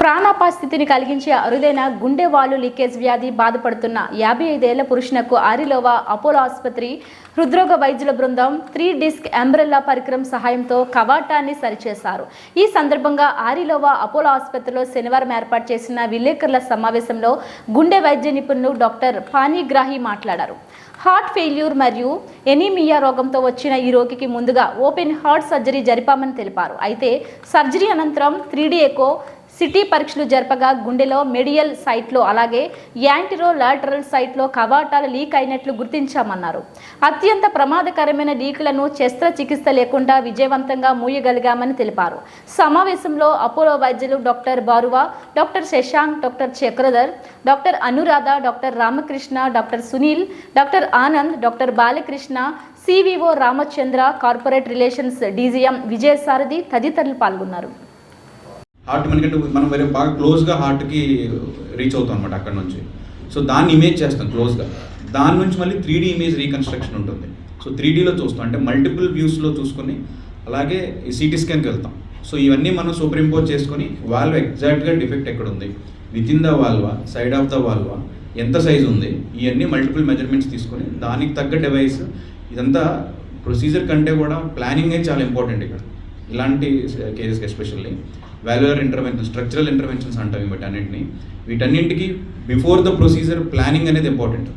ప్రాణాపాస్థితిని కలిగించే అరుదైన గుండె వాలు లీకేజ్ వ్యాధి బాధపడుతున్న యాభై ఐదేళ్ళ పురుషునకు ఆరిలోవా అపోలో ఆసుపత్రి హృద్రోగ వైద్యుల బృందం త్రీ డిస్క్ అంబ్రెల్లా పరికరం సహాయంతో కవాటాన్ని సరిచేశారు. ఈ సందర్భంగా ఆరిలోవా అపోలో ఆసుపత్రిలో శనివారం ఏర్పాటు చేసిన విలేకరుల సమావేశంలో గుండె వైద్య నిపుణులు డాక్టర్ పానీగ్రాహి మాట్లాడారు. హార్ట్ ఫెయిల్యూర్ మరియు ఎనీమియా రోగంతో వచ్చిన ఈ రోగికి ముందుగా ఓపెన్ హార్ట్ సర్జరీ జరిపామని తెలిపారు. అయితే సర్జరీ అనంతరం త్రీ ఎకో సిటీ పరీక్షలు జరపగా గుండెలో మెడియల్ సైట్లో అలాగే యాంటిరో లాటరల్ సైట్లో కవాటాలు లీక్ అయినట్లు గుర్తించామన్నారు. అత్యంత ప్రమాదకరమైన లీకులను శస్త్రచికిత్స లేకుండా విజయవంతంగా మూయగలిగామని తెలిపారు. సమావేశంలో అపోలో వైద్యులు doctor Barua doctor Shashank doctor Chakradhar doctor Anuradha doctor Ramakrishna doctor Sunil doctor Anand doctor Balakrishna CVO Ramachandra corporate relations DGM Vijayasarathi తదితరులు పాల్గొన్నారు. హార్ట్ మనకంటే మనం వేరే బాగా క్లోజ్గా హార్ట్కి రీచ్ అవుతాం అనమాట అక్కడ నుంచి. సో దాన్ని ఇమేజ్ చేస్తాం క్లోజ్గా దాని నుంచి మళ్ళీ త్రీ డీ ఇమేజ్ రీకన్స్ట్రక్షన్ ఉంటుంది. సో త్రీ డీలో చూస్తాం. అంటే మల్టిపుల్ వ్యూస్లో చూసుకొని అలాగే సిటీ స్కాన్కి వెళ్తాం. సో ఇవన్నీ మనం సూపర్ ఇంపోజ్ చేసుకొని వాల్వ్ ఎగ్జాక్ట్గా డిఫెక్ట్ ఎక్కడ ఉంది with in the వాల్వా side of the వాల్వా ఎంత సైజ్ ఉంది? ఇవన్నీ మల్టిపుల్ మెజర్మెంట్స్ తీసుకొని దానికి తగ్గ డివైస్ ఇదంతా ప్రొసీజర్ కంటే కూడా ప్లానింగే చాలా ఇంపార్టెంట్ ఇక్కడ. ఇలాంటి కేసెస్కి especially valvular intervention structural interventions అంటాం వీటన్నింటిని వీటన్నింటికి బిఫోర్ ద ప్రొసీజర్ ప్లానింగ్ అనేది ఇంపార్టెంట్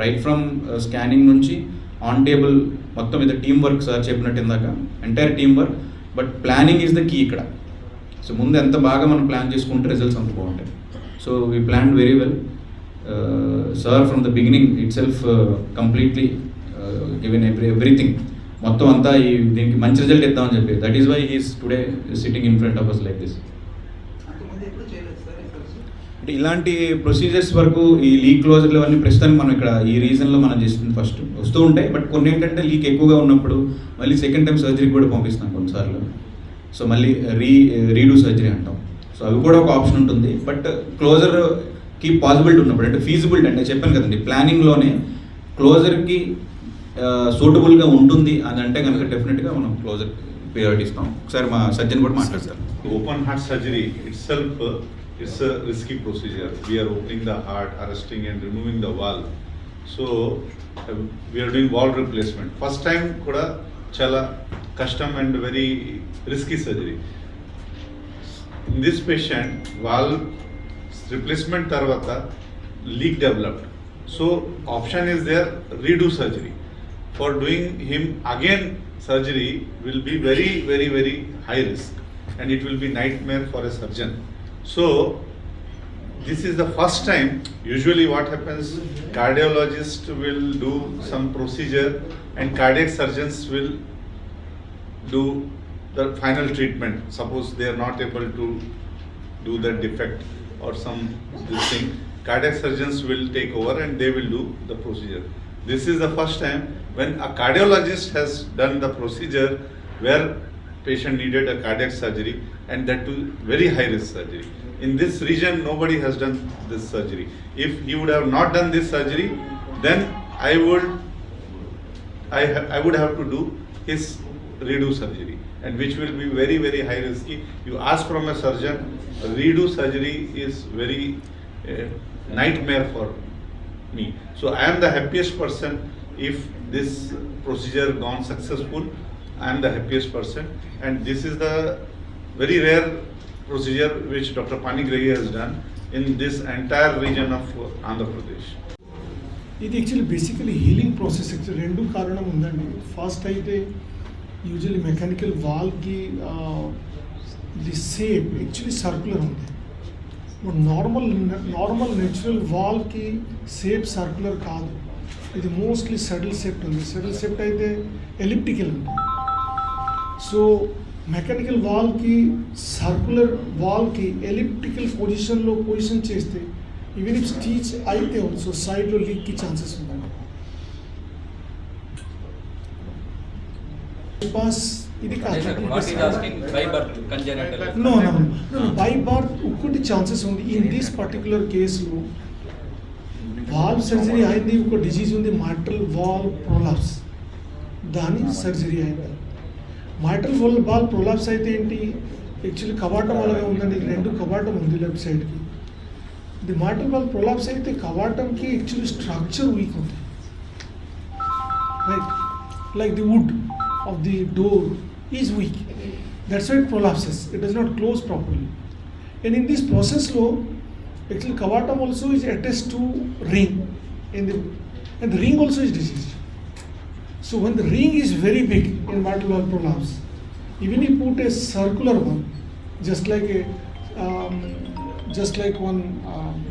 రైట్ ఫ్రమ్ స్కానింగ్ నుంచి ఆన్ టేబుల్ మొత్తం ఇది టీం వర్క్ సార్ చెప్పినట్టు ఇందాక entire team work but planning is the key ఇక్కడ. సో ముందు ఎంత బాగా మనం ప్లాన్ చేసుకుంటే రిజల్ట్స్ అంత బాగుంటాయి. So we plan very well sir from the beginning itself completely given every everything మొత్తం అంతా ఈ దీనికి మంచి రిజల్ట్ ఇద్దామని చెప్పి. That is why he's today sitting in front of us like this అంటే ఇలాంటి ప్రొసీజర్స్ వరకు ఈ లీక్ క్లోజర్లు అన్ని ప్రస్తుతానికి మనం ఇక్కడ ఈ రీజన్లో మనం చేస్తుంది ఫస్ట్ వస్తూ ఉంటాయి బట్ కొన్ని ఏంటంటే లీక్ ఎక్కువగా ఉన్నప్పుడు మళ్ళీ సెకండ్ టైం సర్జరీకి కూడా పంపిస్తాం కొన్నిసార్లు. సో మళ్ళీ రీ రీడూ సర్జరీ అంటాం. సో అవి కూడా ఒక ఆప్షన్ ఉంటుంది. బట్ క్లోజర్కి పాసిబిలిటీ ఉన్నప్పుడు అంటే ఫీజిబిలిటీ అంటే చెప్పాను కదండి ప్లానింగ్లోనే క్లోజర్కి సూటబుల్గా ఉంటుంది అని అంటే కనుక డెఫినెట్గా మనం క్లోజర్ ప్రియారిటీ ఇస్తాం ఒకసారి మా సర్జన్ కూడా మాట్లాడతారు open heart surgery itself it's risky procedure we're opening the heart arresting and removing the valve so we're doing valve replacement first time కూడా చాలా కష్టం and very risky surgery in this patient valve replacement తర్వాత leak developed so option is there redo surgery For doing him again surgery will be very, very, very high risk and it will be nightmare for a surgeon. So, this is the first time, usually what happens, cardiologist will do some procedure and cardiac surgeons will do the final treatment. Suppose they are not able to do the defect or some this thing, cardiac surgeons will take over and they will do the procedure. This is the first time when a cardiologist has done the procedure where patient needed a cardiac surgery and that too very high risk surgery. In this region, nobody has done this surgery. If he would have not done this surgery, then I would I, I would have to do his redo surgery and which will be very very high risky. You ask from a surgeon, redo surgery is very uh, nightmare for me. So I am the happiest person if this procedure gone successful. I am the happiest person and this is the very rare procedure which Dr. Panigrahi has done in this entire region of Andhra Pradesh. ఇది actually basically healing process actually రెండు కారణం ఉందండి first అయితే usually mechanical వాల్కి the same actually circular ఉంది normal normal natural వాల్కి shape circular కాదు ఇది మోస్ట్లీ సెటిల్ సెప్ట్ ఉంది. సెటిల్ సెప్ట్ అయితే ఎలిప్టికల్ ఉంది. సో మెకానికల్ వాల్కి సర్కులర్ వాల్కి ఎలిప్టికల్ పొజిషన్లో పొజిషన్ చేస్తే ఈవెన్ ఇఫ్ స్టీచ్ అయితే ఆల్సో సైడ్లో లీక్కి ఛాన్సెస్ ఉందండి పాస్ ఇది congenital? నో ఒక్కటి ఛాన్సెస్ ఉంది. ఇన్ దిస్ పర్టికులర్ కేసులో వాల్వ్ సర్జరీ అయింది ఒక డిజీజ్ ఉంది మార్టల్ వాల్ ప్రొలాప్స్ దాని సర్జరీ అయింది. మార్టల్ వాల్ వాల్ ప్రొలాప్స్ అయితే ఏంటి? యాక్చువల్లీ కవాటం అలాగే ఉందండి రెండు కవాటం ఉంది లెఫ్ట్ సైడ్కి ఇది మార్టల్ వాల్ ప్రొలాప్స్ అయితే కవాటంకి యాక్చువల్లీ స్ట్రక్చర్ వీక్ ఉంది. Right like the wood of the door is weak that's why prolapses it does not close properly and in this ప్రాసెస్లో Actually, cavatum also is attached to ring, in the, and the ring also is diseased. So when the ring is very big in mitral prolapse, even if you put a circular one, just like a, um, just like one, um,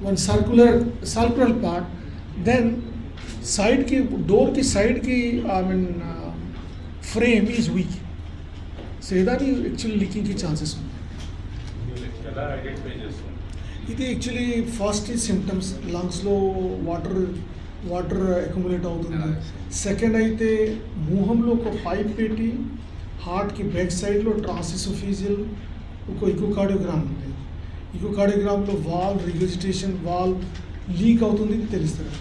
one circular circular part, then side ki, door ki side ki, I mean uh, frame is weak. So that is actually leaking ki chances. होंगे ఎలా identify చేస్తాం ఇది actually first ఈ symptoms లంగ్స్లో water water accumulate అవుతుంది second అయితే మూహంలో ఒక పైప్ పెట్టి హార్ట్కి బ్యాక్ సైడ్లో ట్రాన్సిసోఫీజియల్ ఒక ఇకోకార్డియోగ్రామ్ ఉంది ఇకోకార్డియోగ్రామ్లో వాల్ రిగ్జిటేషన్ వాల్ లీక్ అవుతుంది ఇది తెలుస్తుంది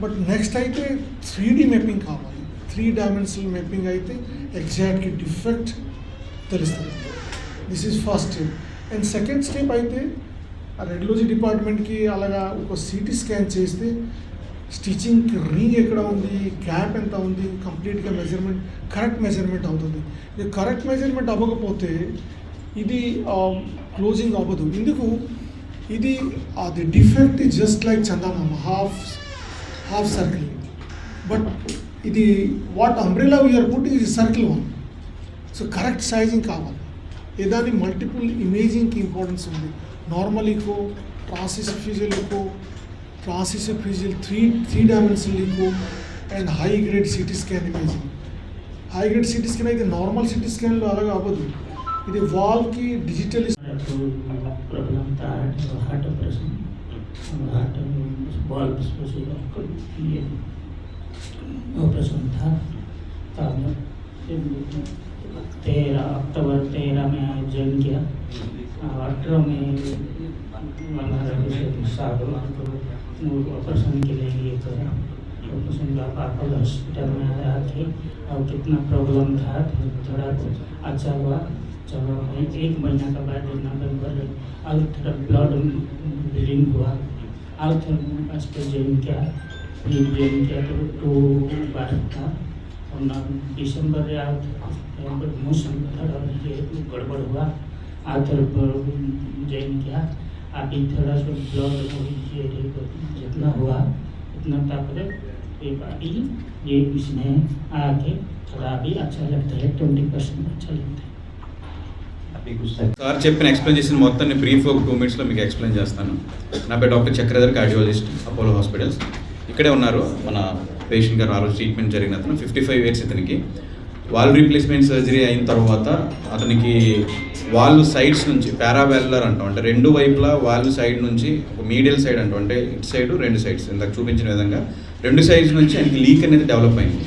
బట్ నెక్స్ట్ అయితే త్రీ డి మ్యాపింగ్ కావాలి త్రీ డైమెన్షనల్ మ్యాపింగ్ అయితే ఎగ్జాక్ట్లీ డిఫెక్ట్ తెలుస్తుంది this is first step and second step అయితే ఆ రెడియాలజీ డిపార్ట్మెంట్కి అలాగా ఒక సిటీ స్కాన్ చేస్తే స్టిచ్చింగ్కి రింగ్ ఎక్కడ ఉంది గ్యాప్ ఎంత ఉంది కంప్లీట్గా మెజర్మెంట్ కరెక్ట్ మెజర్మెంట్ అవుతుంది. ఇది కరెక్ట్ మెజర్మెంట్ అవ్వకపోతే ఇది um, క్లోజింగ్ అవ్వదు. ఎందుకు ఇది అది డిఫెక్ట్ జస్ట్ లైక్ చందమామ హాఫ్ హాఫ్ సర్కిల్ బట్ ఇది వాట్ అంబ్రెలా వీఆర్ పుట్ ఇది circle one so correct sizing కావాలి. ఏదాని మల్టిపుల్ ఇమేజింగ్కి ఇంపార్టెన్స్ ఉంది normal echo transoesophageal echo transoesophageal three three dimensional echo and high grade CT scan imaging high grade CT scan అయితే normal CT స్కాన్లో అలాగే అవ్వదు ఇది వాల్కి డిజిటల్ तो प्रॉब्लम था heart heart operation heart valve ये ऑपरेशन था तब तेरह अक्टूबर तेरह में ज्वाइन किया। अठारह में ऑपरेशन के लिए ये करा ऑपरेशन का पापल हॉस्पिटल में आया थे और कितना प्रॉब्लम था थोड़ा अच्छा हुआ। चलो एक महीना के बाद नवंबर और थोड़ा ब्लड ब्लीडिंग हुआ। और थोड़ा हॉस्पिटल ज्वाइन किया फिर ज्वाइन किया तो टू बार था। और ना दिसंबर या मौसम थोड़ा ये गड़बड़ हुआ और थोड़ा ज्वाइन किया अभी थोड़ा सा ब्लड ये जितना हुआ उतना तापर ये बाकी ये इसमें आके थोड़ा अभी अच्छा लगता है ट्वेंटी परसेंट अच्छा लगता है సార్ చెప్పిన ఎక్స్ప్లెయిన్ చేసిన మొత్తాన్ని బ్రీఫ్ ఒక టూ మినిట్స్లో మీకు ఎక్స్ప్లెయిన్ చేస్తాను నా పేరు doctor Chakradhar cardiologist Apollo hospitals ఇక్కడే ఉన్నారు మన పేషెంట్ గారు ఆ రోజు ట్రీట్మెంట్ జరిగిన అతను ఫిఫ్టీ ఫైవ్ ఇయర్స్ ఇతనికి వాల్ రీప్లేస్మెంట్ సర్జరీ అయిన తర్వాత అతనికి వాళ్ళు సైడ్స్ నుంచి పారావెల్లర్ అంటాం. అంటే రెండు వైపులా వాళ్ళు సైడ్ నుంచి ఒక మీడియల్ సైడ్ అంటాం. అంటే ఇటు సైడ్ రెండు సైడ్స్. ఇందాక చూపించిన విధంగా రెండు సైడ్స్ నుంచి ఆయనకి లీక్ అనేది డెవలప్ అయింది.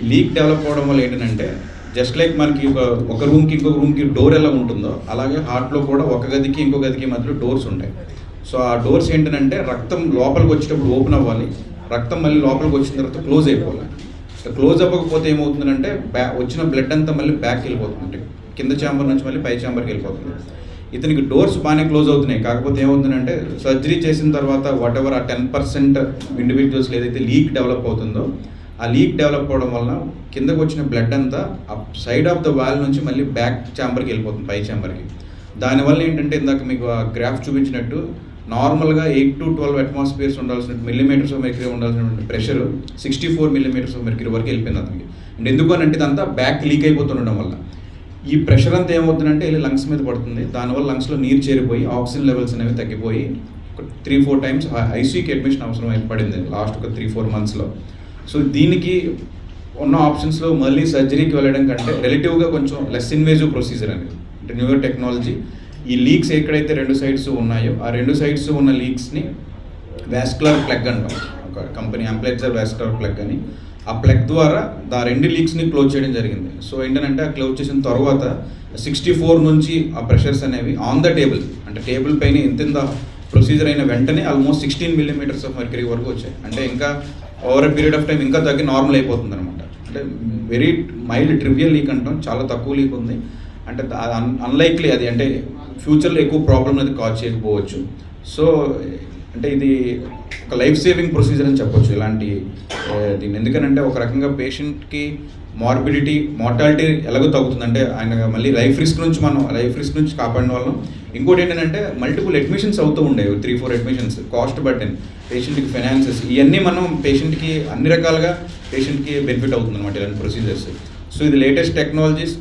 ఈ లీక్ డెవలప్ అవడం వల్ల ఏంటంటే జస్ట్ లైక్ మనకి ఒక ఒక రూమ్కి ఇంకొక రూమ్కి డోర్ ఎలా ఉంటుందో అలాగే హార్ట్లో కూడా ఒక గదికి ఇంకో గదికి మధ్యలో డోర్స్ ఉంటాయి. సో ఆ డోర్స్ ఏంటంటే రక్తం లోపలికి వచ్చేటప్పుడు ఓపెన్ అవ్వాలి. రక్తం మళ్ళీ లోపలికి వచ్చిన తర్వాత క్లోజ్ అయిపోవాలి. క్లోజ్ అవ్వకపోతే ఏమవుతుందంటే బ్యా వచ్చిన బ్లడ్ అంతా మళ్ళీ బ్యాక్ వెళ్ళిపోతుంది కింద ఛాంబర్ నుంచి మళ్ళీ పై ఛాంబర్కి వెళ్ళిపోతుంది. ఇతనికి డోర్స్ బాగానే క్లోజ్ అవుతున్నాయి. కాకపోతే ఏమవుతుందంటే సర్జరీ చేసిన తర్వాత వాట్ ఎవర్ ఆ టెన్ పర్సెంట్ ఇండివిజువల్స్ ఏదైతే లీక్ డెవలప్ అవుతుందో ఆ లీక్ డెవలప్ అవడం వలన కిందకు వచ్చిన బ్లడ్ అంతా సైడ్ ఆఫ్ ద వాల్ నుంచి మళ్ళీ బ్యాక్ ఛాంబర్కి వెళ్ళిపోతుంది పై ఛాంబర్కి దానివల్ల ఏంటంటే ఇందాక మీకు ఆ గ్రాఫ్ చూపించినట్టు నార్మల్గా ఎయిట్ టు ట్వెల్వ్ అట్మాస్ఫియర్స్ ఉండాల్సిన మిల్లీమీటర్స్ ఆఫ్ మెర్క్యూరీ ఉండాల్సినటువంటి pressure sixty four millimetres of mercury వరకు వెళ్ళిపోయింది అతనికి. అండ్ ఎందుకు అని అంటే ఇదంతా బ్యాక్ లీక్ అయిపోతుండడం వల్ల. ఈ ప్రెషర్ అంతా ఏమవుతుందంటే వెళ్ళి లంగ్స్ మీద పడుతుంది. దానివల్ల లంగ్స్లో నీరు చేరిపోయి ఆక్సిజన్ లెవెల్స్ అనేవి తగ్గిపోయి త్రీ ఫోర్ టైమ్స్ ఐసీయూకి అడ్మిషన్ అవసరం ఏర్పడింది లాస్ట్ ఒక త్రీ ఫోర్ మంత్స్లో సో దీనికి ఉన్న ఆప్షన్స్లో మళ్ళీ సర్జరీకి వెళ్ళడం కంటే రిలేటివ్గా కొంచెం లెస్ ఇన్వేజివ్ ప్రొసీజర్ అనేది. అంటే న్యూయర్ టెక్నాలజీ ఈ లీక్స్ ఎక్కడైతే రెండు సైడ్స్ ఉన్నాయో ఆ రెండు సైడ్స్ ఉన్న లీక్స్ని వ్యాస్కులర్ ప్లగ్ అంటాం. ఒక కంపెనీ అంప్లెక్సర్ వ్యాస్కులర్ ప్లగ్ అని. ఆ ప్లగ్ ద్వారా ఆ రెండు లీక్స్ని క్లోజ్ చేయడం జరిగింది. సో ఏంటంటే ఆ క్లోజ్ చేసిన తర్వాత సిక్స్టీ ఫోర్ నుంచి ఆ ప్రెషర్స్ అనేవి ఆన్ ద టేబుల్ అంటే టేబుల్ పైన ఎంతెంత ప్రొసీజర్ అయిన వెంటనే almost sixteen millimetres of mercury వరకు వచ్చాయి. అంటే ఇంకా over a period of time ఇంకా తగ్గి నార్మల్ అయిపోతుంది అనమాట అంటే వెరీ మైల్డ్ ట్రివియల్ లీక్ అంటాం. చాలా తక్కువ లీక్ ఉంది. అంటే అన్లైక్లీ అది. అంటే ఫ్యూచర్లో ఎక్కువ ప్రాబ్లం అనేది కాజ్ చేయకపోవచ్చు. సో అంటే ఇది ఒక లైఫ్ సేవింగ్ ప్రొసీజర్ అని చెప్పొచ్చు ఇలాంటి దీన్ని. ఎందుకనంటే ఒక రకంగా పేషెంట్కి మార్బిడిటీ మార్టాలిటీ ఎలాగో తగ్గుతుందంటే ఆయన మళ్ళీ లైఫ్ రిస్క్ నుంచి మనం లైఫ్ రిస్క్ నుంచి కాపాడిన వాళ్ళం. ఇంకోటి ఏంటంటే మల్టిపుల్ అడ్మిషన్స్ అవుతూ ఉండేవి. త్రీ ఫోర్ అడ్మిషన్స్ కాస్ట్ బట్టన్ పేషెంట్కి ఫైనాన్సెస్ ఇవన్నీ మనం పేషెంట్కి అన్ని రకాలుగా పేషెంట్కి బెనిఫిట్ అవుతుంది అనమాట ఇలాంటి ప్రొసీజర్స్. సో ఇది లేటెస్ట్ టెక్నాలజీస్